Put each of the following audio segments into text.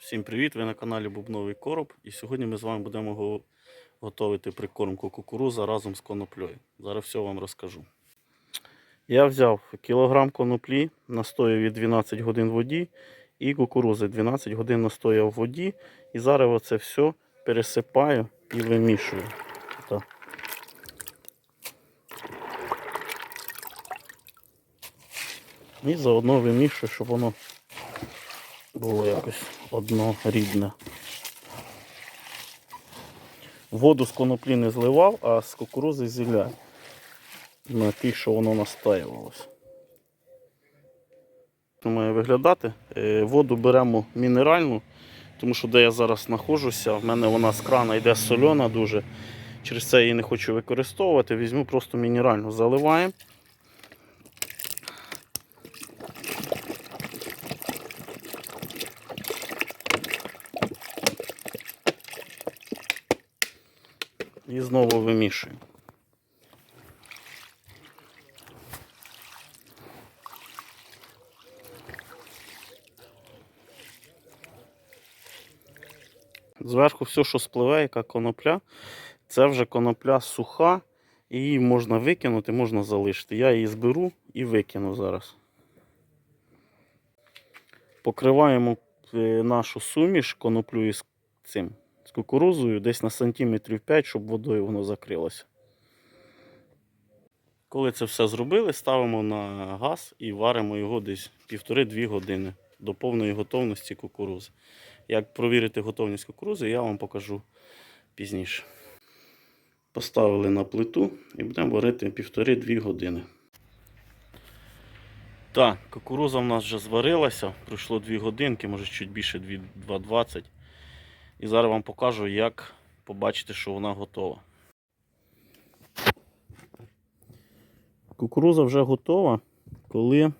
Всім привіт! Ви на каналі Бубновий Короб. І сьогодні ми з вами будемо готувати прикормку кукуруза разом з коноплею. Зараз все вам розкажу. Я взяв кілограм коноплі, настояв 12 годин в воді, і кукурузи 12 годин настояв в воді. І зараз оце все пересипаю і вимішую. І заодно вимішую, щоб воно було якось однорідне. Воду з коноплі не зливав, а з кукурузи зіляю. На ті, що воно настаювалося. Має виглядати. Е, Воду беремо мінеральну, тому що де я зараз знаходжуся, в мене вона з крана йде сольона дуже. Через це я її не хочу використовувати. Візьму просто мінеральну, заливаємо. І знову вимішую. Зверху все, що спливе, яка конопля, це вже конопля суха, її можна викинути, можна залишити. Я її зберу і викину зараз. Покриваємо е, нашу суміш коноплю із цим з кукурузою десь на сантиметрів 5, щоб водою воно закрилося. Коли це все зробили, ставимо на газ і варимо його десь 1,5-2 години до повної готовності кукурузи. Як провірити готовність кукурузи, я вам покажу пізніше. Поставили на плиту і будемо варити 1,5-2 години. Так, кукуруза в нас вже зварилася, пройшло 2 годинки, може чуть більше 2.20. І зараз вам покажу, як побачити, що вона готова. Кукуруза вже готова, коли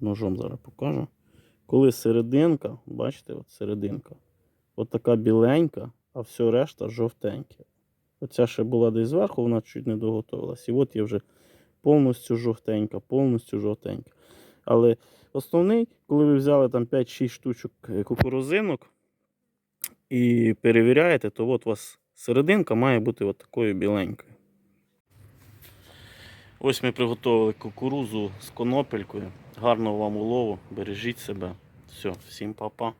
ножом зараз покажу. Коли серединка, бачите, от серединка, от така біленька, а все решта жовтеньке. Оця ще була десь зверху, вона чуть не доготовилась. І от є вже повністю жовтенька, повністю жовтенька. Але основний, коли ви взяли там 5-6 штучок кукурузинок, і перевіряєте, то от у вас серединка має бути от такою біленькою. Ось ми приготували кукурузу з конопелькою. Гарного вам улову, бережіть себе. Все, всім па-па.